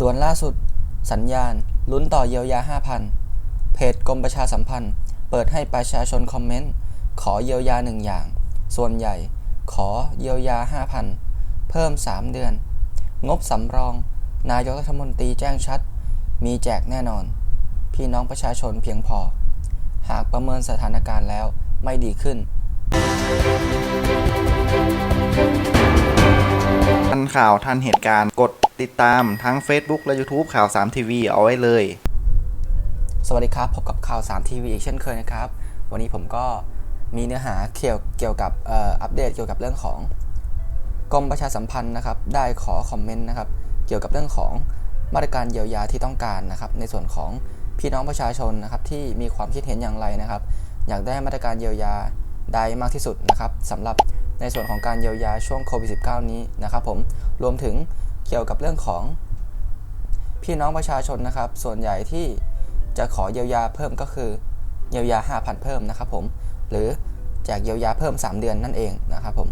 ด่วนล่าสุด สัญญาณ ลุ้นต่อเยียวยา 5,000 เพจกรมประชาสัมพันธ์ เปิดให้ประชาชนคอมเมนต์ ขอเยียวยาหนึ่งอย่าง ส่วนใหญ่ ขอเยียวยา 5,000 เพิ่ม 3 เดือน งบสำรอง นายกรัฐมนตรีแจ้งชัด มีแจกแน่นอน พี่น้องประชาชนเพียงพอ หากประเมินสถานการณ์แล้วไม่ดีขึ้นทันข่าวทันเหตุการณ์กด ติดตามทั้ง Facebook และ YouTube ข่าว 3 ทีวีเอาไว้เลย สวัสดีครับ พบกับข่าว 3 ทีวีอีกเช่นเคยนะครับ วันนี้ผมก็มีเนื้อหาเกี่ยวเกี่ยวกับอ,อ,อัปเดตเกี่ยวกับเรื่องของกรมประชาสัมพันธ์นะครับ ได้ขอคอมเมนต์นะครับ เกี่ยวกับเรื่องของมาตรการเยียวยาที่ต้องการนะครับ ในส่วนของพี่น้องประชาชนนะครับที่มีความคิดเห็นอย่างไรนะครับ อยากได้มาตรการเยียวยาใดมากที่สุดนะครับสำหรับในส่วนของการเยียวยาช่วงโควิด -19 นี้นะครับผมรวมถึง เกี่ยวกับเรื่องของพี่น้องประชาชนนะครับ ส่วนใหญ่ที่จะขอเยียวยาเพิ่มก็คือเยียวยา 5,000 เพิ่มนะครับผม หรือแจกเยียวยาเพิ่ม 3 เดือนนั่นเองนะครับผม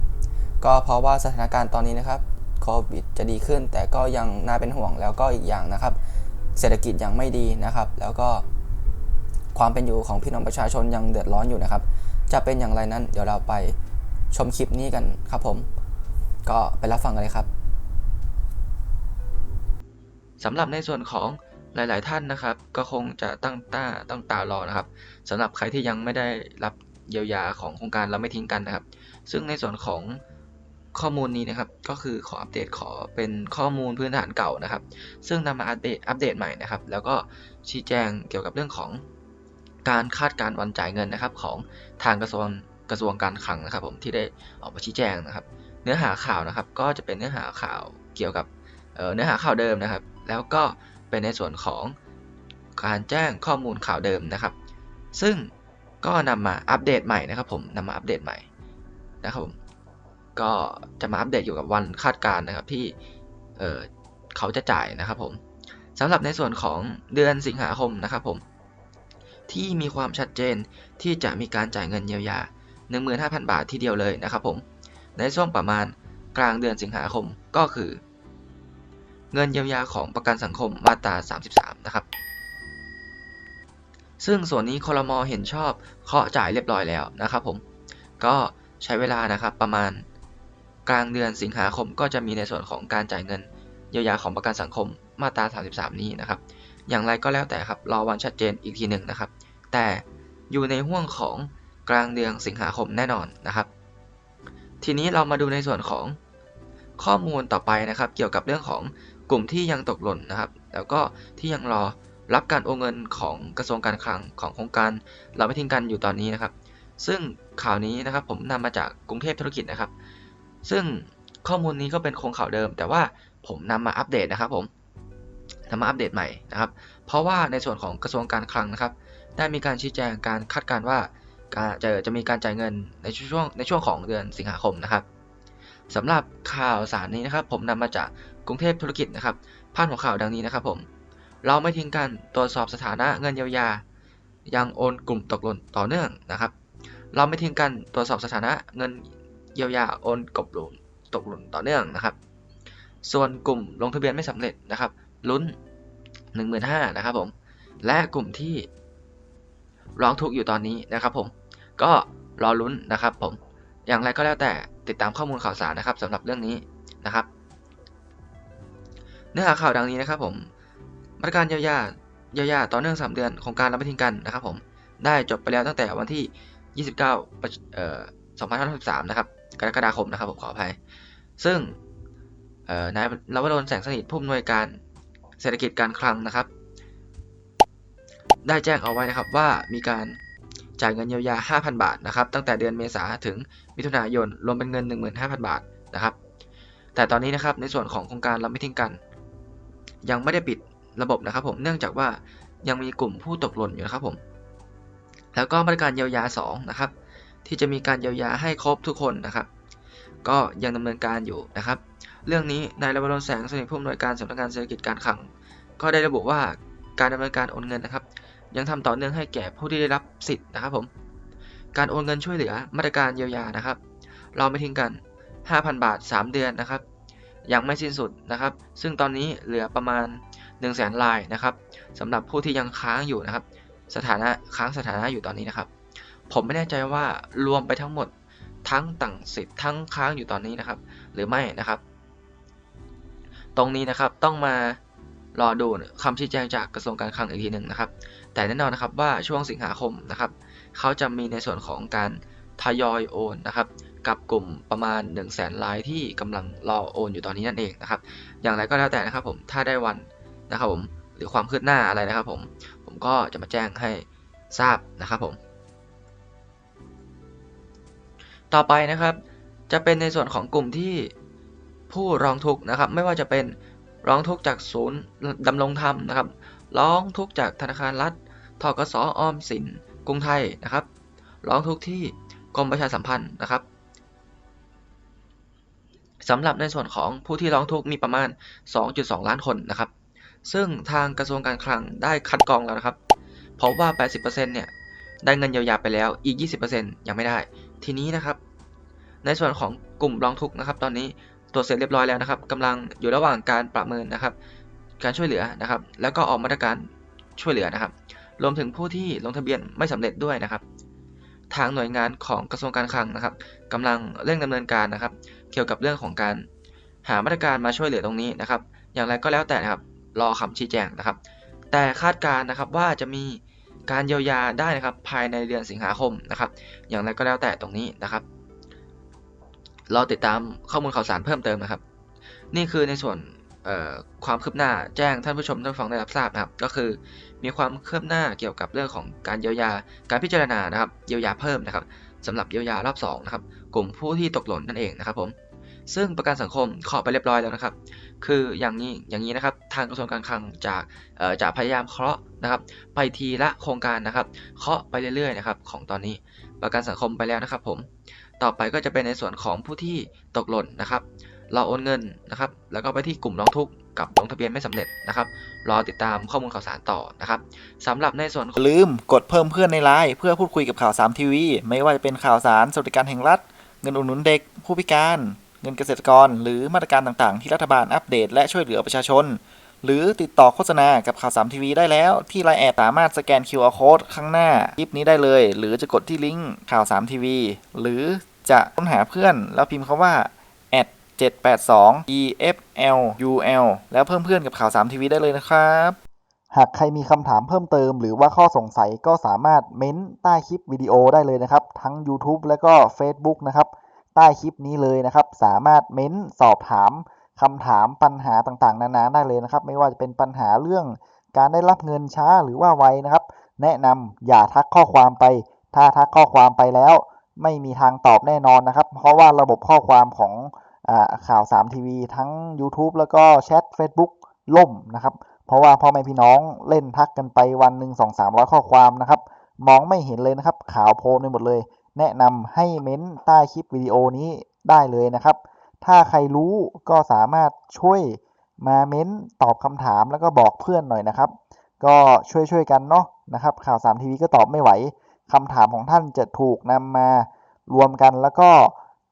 ก็เพราะว่าสถานการณ์ตอนนี้นะครับโควิดจะดีขึ้น แต่ก็ยังน่าเป็นห่วงแล้วก็อีกอย่างนะครับ เศรษฐกิจยังไม่ดีนะครับ แล้วก็ความเป็นอยู่ของพี่น้องประชาชนยังเดือดร้อนอยู่นะครับ จะเป็นอย่างไรนั้นเดี๋ยวเราไปชมคลิปนี้กันครับผม ก็ไปรับฟังกันเลยครับ สำหรับในส่วนของหลาย ๆ ท่านนะครับ ก็คงจะตั้งตาตั้งตารอนะครับสำหรับใครที่ยังไม่ได้รับเยียวยาของโครงการเราไม่ทิ้งกันนะครับ ซึ่งในส่วนของข้อมูลนี้นะครับก็คือขออัปเดตขอเป็นข้อมูลพื้นฐานเก่านะครับ ซึ่งนำมาอัปเดตอัปเดตใหม่นะครับ แล้วก็ชี้แจงเกี่ยวกับเรื่องของการคาดการวันจ่ายเงินนะครับ ของทางกระทรวงกระทรวงการคลังนะครับ ผมที่ได้ออกมาชี้แจงนะครับ เนื้อหาข่าวนะครับ ก็จะเป็นเนื้อหาข่าวเกี่ยวกับเนื้อหาข่าวเดิมนะครับ แล้วก็เป็นในส่วนของการแจ้งข้อมูลข่าวเดิมนะครับ ซึ่งก็นำมาอัปเดตใหม่นะครับ ผมนำมาอัปเดตใหม่นะครับผมก็จะมาอัปเดตอยู่กับวันคาดการณ์นะครับที่เเขาจะจ่ายนะครับผมสำหรับในส่วนของเดือนสิงหาคมนะครับผมที่มีความชัดเจนที่จะมีการจ่ายเงินเยียวยา 15,000 บาททีเดียวเลยนะครับผมในช่วงประมาณกลางเดือนสิงหาคมก็คือ เงินเยียวยาของประกันสังคมมาตรา 33 นะครับ ซึ่งส่วนนี้คอรมอเห็นชอบเคาะจ่ายเรียบร้อยแล้วนะครับผม ก็ใช้เวลานะครับประมาณกลางเดือนสิงหาคมก็จะมีในส่วนของการจ่ายเงินเยียวยาของประกันสังคมมาตรา 33 นี้นะครับ อย่างไรก็แล้วแต่ครับรอวันชัดเจนอีกทีหนึ่งนะครับ แต่อยู่ในห่วงของกลางเดือนสิงหาคมแน่นอนนะครับ ทีนี้เรามาดูในส่วนของข้อมูลต่อไปนะครับ เกี่ยวกับเรื่องของ กลุ่มที่ยังตกหล่นนะครับ แล้วก็ที่ยังรอรับการโอนเงินของกระทรวงการคลังของโครงการเราไม่ทิ้งกันอยู่ตอนนี้นะครับ ซึ่งข่าวนี้นะครับผมนำมาจากกรุงเทพธุรกิจนะครับ ซึ่งข้อมูลนี้ก็เป็นโครงข่าวเดิม แต่ว่าผมนำมาอัปเดตนะครับผมนำมาอัปเดตใหม่นะครับ เพราะว่าในส่วนของกระทรวงการคลังนะครับ ได้มีการชี้แจงการคาดการณ์ว่าจะจะมีการจ่ายเงินในช่วงในช่วงของเดือนสิงหาคมนะครับสำหรับข่าวสารนี้นะครับ ผมนำมาจาก กรุงเทพธุรกิจนะครับพาดหัวข่าวดังนี้นะครับผมเราไม่ทิ้งกันตรวจสอบสถานะเงินเยียวยา ยังโอนกลุ่มตกหล่นต่อเนื่องนะครับ เราไม่ทิ้งกันตรวจสอบสถานะเงินเยียวยาโอนกบหล่นตกหล่นต่อเนื่องนะครับ ส่วนกลุ่มลงทะเบียนไม่สำเร็จนะครับลุ้น 15,000นะครับผมและกลุ่มที่ร้องทุกข์อยู่ตอนนี้นะครับผมก็รอลุ้นนะครับผมอย่างไรก็แล้วแต่ติดตามข้อมูลข่าวสารนะครับสำหรับเรื่องนี้นะครับ เนื้อหาข่าวดังนี้นะครับผมมาตรการเยียวยาเยียวยาต่อเนื่อง 3 เดือนโครงการเราไม่ทิ้งกันนะครับผมได้จบไปแล้วตั้งแต่วันที่ 29เอ่อ2563นะครับกรกฎาคมนะครับผมขออภัย ซึ่งเอ่อนายลวรนแสงสนิทผู้อำนวยการเศรษฐกิจการคลังนะครับ ได้แจ้งเอาไว้นะครับว่ามีการจ่ายเงินเยียวยา 5,000 บาทนะครับ ตั้งแต่เดือนเมษาถึงมิถุนายนรวมเป็นเงิน 15,000 บาทนะครับ แต่ตอนนี้นะครับในส่วนของโครงการเราไม่ทิ้งกัน ยังไม่ได้ปิดระบบนะครับผมเนื่องจากว่ายังมีกลุ่มผู้ตกหล่นอยู่นะครับผม แล้วก็มาตรการเยียวยา2นะครับที่จะมีการเยียวยาให้ครบทุกคนนะครับ ก็ยังดำเนินการอยู่นะครับ เรื่องนี้นายรวรนแสงสนิทผู้อำนวยการสำนักงานเศรษฐกิจการคลัง ก็ได้ระบุว่าการดำเนินการโอนเงินนะครับ ยังทำต่อเนื่องให้แก่ผู้ที่ได้รับสิทธิ์นะครับผม การโอนเงินช่วยเหลือมาตรการเยียวยานะครับ เราไม่ทิ้งกัน 5,000 บาท 3 เดือนนะครับ ยังไม่สิ้นสุดนะครับ ซึ่งตอนนี้เหลือประมาณ 1 0 0 0 0แสนรายนะครับสำหรับผู้ที่ยังค้างอยู่นะครับ สถานะค้างสถานะอยู่ตอนนี้นะครับ ผมไม่แน่ใจว่ารวมไปทั้งหมดทั้งต่างสิทธิ์ทั้งค้างอยู่ตอนนี้นะครับ หรือไม่นะครับ ตรงนี้นะครับต้องมารอดูคำชี้แจงจากกระทรวงการคลังอีกทีหนึ่งนะครับ แต่แน่นอนนะครับว่าช่วงสิงหาคมนะครับ เขาจะมีในส่วนของการทยอยโอนนะครับ กับกลุ่มประมาณ 1 0 0 0 0แสนรายที่กำลังรอโอนอยู่ตอนนี้นั่นเองนะครับ อย่างไรก็แล้วแต่นะครับผมถ้าได้วันนะครับผมหรือความคืบหน้าอะไรนะครับผมผมก็จะมาแจ้งให้ทราบนะครับผม ต่อไปนะครับ จะเป็นในส่วนของกลุ่มที่ผู้ร้องทุกข์นะครับ ไม่ว่าจะเป็นร้องทุกข์จากศูนย์ดำรงธรรมนะครับ ร้องทุกข์จากธนาคารรัฐทกสออมสินกรุงไทยนะครับ ร้องทุกข์ที่กรมประชาสัมพันธ์นะครับ สำหรับในส่วนของผู้ที่ร้องทุกข์มีประมาณ 2.2 ล้านคนนะครับ ซึ่งทางกระทรวงการคลังได้คัดกรองแล้วนะครับพราะว่า 80%เนี่ยได้เงินเยียวยาไปแล้วอีก 20%ยังไม่ได้ ทีนี้นะครับ ในส่วนของกลุ่มร้องทุกข์นะครับ ตอนนี้ตรวจเสร็จเรียบร้อยแล้วนะครับกำลังอยู่ระหว่างการประเมินนะครับ การช่วยเหลือนะครับ แล้วก็ออกมาตรการช่วยเหลือนะครับ รวมถึงผู้ที่ลงทะเบียนไม่สำเร็จด้วยนะครับ ทางหน่วยงานของกระทรวงการคลังนะครับกำลังเร่งดำเนินการนะครับ เกี่ยวกับเรื่องของการหามาตรการมาช่วยเหลือตรงนี้นะครับ อย่างไรก็แล้วแต่นะครับรอคำชี้แจงนะครับ แต่คาดการณ์นะครับว่าจะมีการเยียวยาได้นะครับภายในเดือนสิงหาคมนะครับ อย่างไรก็แล้วแต่ตรงนี้นะครับรอติดตามข้อมูลข่าวสารเพิ่มเติมนะครับ นี่คือในส่วน ความคืบหน้าแจ้งท่านผู้ชมท่านฟังได้รับทราบนะครับ ก็คือมีความคืบหน้าเกี่ยวกับเรื่องของการเยียวยา การพิจารณานะครับ เยียวยาเพิ่มนะครับสำหรับเยียวยารอบ2นะครับกลุ่มผู้ที่ตกหล่นนั่นเองนะครับผมซึ่งประกันสังคมขอไปเรียบร้อยแล้วนะครับ คืออย่างนี้อย่างนี้นะครับ ทางกระทรวงการคลังจากจะพยายามเคาะนะครับ ไปทีละโครงการนะครับ เคาะไปเรื่อยๆนะครับ ของตอนนี้ประกันสังคมไปแล้วนะครับ ผม ต่อไปก็จะเป็นในส่วนของผู้ที่ตกหล่นนะครับ เราโอนเงินนะครับ แล้วก็ไปที่กลุ่มร้องทุกข์กับลงทะเบียนไม่สำเร็จนะครับ รอติดตามข้อมูลข่าวสารต่อนะครับสำหรับในส่วนลืมกดเพิ่มเพื่อนในไลน์เพื่อพูดคุยกับข่าว3ทีวีไม่ว่าจะเป็นข่าวสารสวัสดิการแห่งรัฐ เงินอุดหนุนเด็ก ผู้พิการ เงินเกษตรกร หรือมาตรการต่างๆ ที่รัฐบาลอัปเดตและช่วยเหลือประชาชน หรือติดต่อโฆษณากับข่าว3ทีวีได้แล้ว ที่ไลน์แอดสามารถสแกน QR Code ข้างหน้าคลิปนี้ได้เลย หรือจะกดที่ลิงก์ข่าว3ทีวีหรือจะค้นหาเพื่อนแล้วพิมพ์คาว่า 782 EFLUL แล้วเพิ่มเพื่อนกับข่าว3ทีวีได้เลยนะครับ หากใครมีคำถามเพิ่มเติมหรือว่าข้อสงสัยก็สามารถเม้นใต้คลิปวิดีโอได้เลยนะครับ ทั้ง YouTube และก็ Facebook นะครับ ใต้คลิปนี้เลยนะครับ สามารถเม้นสอบถามคำถามปัญหาต่างๆ นานาได้เลยนะครับ ไม่ว่าจะเป็นปัญหาเรื่องการได้รับเงินช้าหรือว่าไวนะครับ แนะนำอย่าทักข้อความไป ถ้าทักข้อความไปแล้ว ไม่มีทางตอบแน่นอนนะครับ เพราะว่าระบบข้อความของ ข่าว3ทีวีทั้ง YouTube แล้วก็แชท Facebook ล่มนะครับ เพราะว่าพ่อแม่พี่น้องเล่นทักกันไปวันหนึ่งสองสามร้อยข้อความนะครับ มองไม่เห็นเลยนะครับ ข่าวโพลไปหมดเลย แนะนำให้เม้นใต้คลิปวิดีโอนี้ได้เลยนะครับ ถ้าใครรู้ก็สามารถช่วยมาเม้นตอบคำถามแล้วก็บอกเพื่อนหน่อยนะครับ ก็ช่วยช่วยๆกันเนาะนะครับ ข่าว3ทีวีก็ตอบไม่ไหวคำถามของท่านจะถูกนำมารวมกันแล้วก็